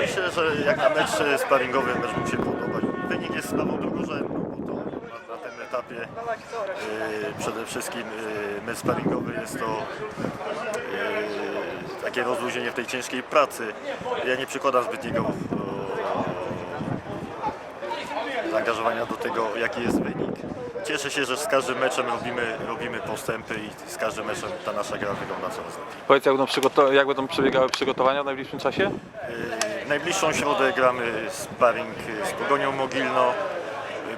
Myślę, że jak na mecz sparingowy mecz mógł się podobać. Wynik jest sprawą drugorzędną, bo to na, na tym etapie e, przede wszystkim e, mecz sparingowy jest to e, takie rozluźnienie w tej ciężkiej pracy. Ja nie przykładam zbytniego e, zaangażowania do tego, jaki jest wynik. Cieszę się, że z każdym meczem robimy, robimy postępy i z każdym meczem ta nasza gra wygląda coraz lepiej. Powiedz, jak będą, przygoto- jak będą przebiegały przygotowania w najbliższym czasie? W najbliższą środę gramy sparring z Pogonią Mogilno,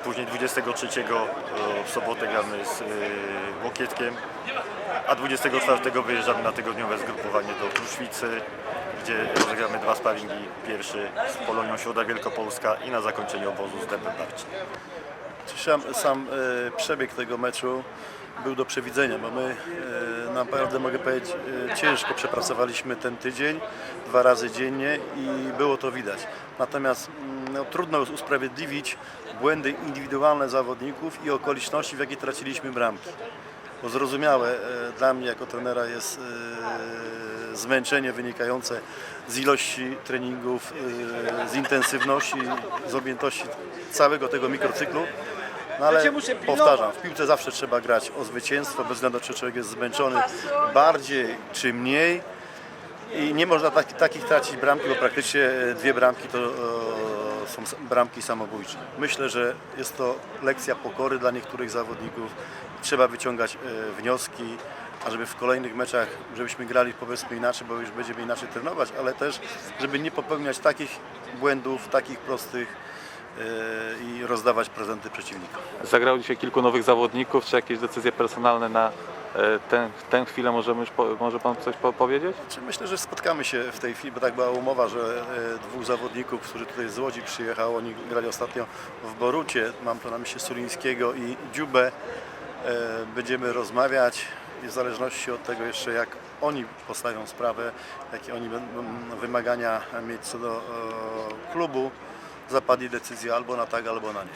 później 23 w sobotę gramy z y, Łokietkiem, a 24 wyjeżdżamy na tygodniowe zgrupowanie do Kruszwicy, gdzie rozegramy dwa sparingi. Pierwszy z Polonią Środa Wielkopolska i na zakończenie obozu z Dębem Barczy. Sam, sam e, przebieg tego meczu był do przewidzenia, bo my e, naprawdę mogę powiedzieć e, ciężko przepracowaliśmy ten tydzień, dwa razy dziennie i było to widać. Natomiast mm, no, trudno usprawiedliwić błędy indywidualne zawodników i okoliczności, w jakie traciliśmy bramki. Bo zrozumiałe dla mnie jako trenera jest zmęczenie wynikające z ilości treningów, z intensywności, z objętości całego tego mikrocyklu. No ale powtarzam, w piłce zawsze trzeba grać o zwycięstwo, bez względu czy człowiek jest zmęczony bardziej czy mniej. I nie można tak, takich tracić bramki, bo praktycznie e, dwie bramki to e, są bramki samobójcze. Myślę, że jest to lekcja pokory dla niektórych zawodników. Trzeba wyciągać e, wnioski, a żeby w kolejnych meczach, żebyśmy grali powiedzmy inaczej, bo już będziemy inaczej trenować, ale też, żeby nie popełniać takich błędów, takich prostych i rozdawać prezenty przeciwnikom. Zagrało dzisiaj kilku nowych zawodników, czy jakieś decyzje personalne na e, tę, tę chwilę możemy już, po, może Pan coś po, powiedzieć? Czy myślę, że spotkamy się w tej chwili, bo tak była umowa, że e, dwóch zawodników, którzy tutaj z Łodzi przyjechało, oni grali ostatnio w Borucie, mam tu na myśli Sulińskiego i Dziubę, e, będziemy rozmawiać i w zależności od tego jeszcze jak oni postawią sprawę, jakie oni będą wymagania mieć co do klubu, zapadnie decyzja albo na tak, albo na nie.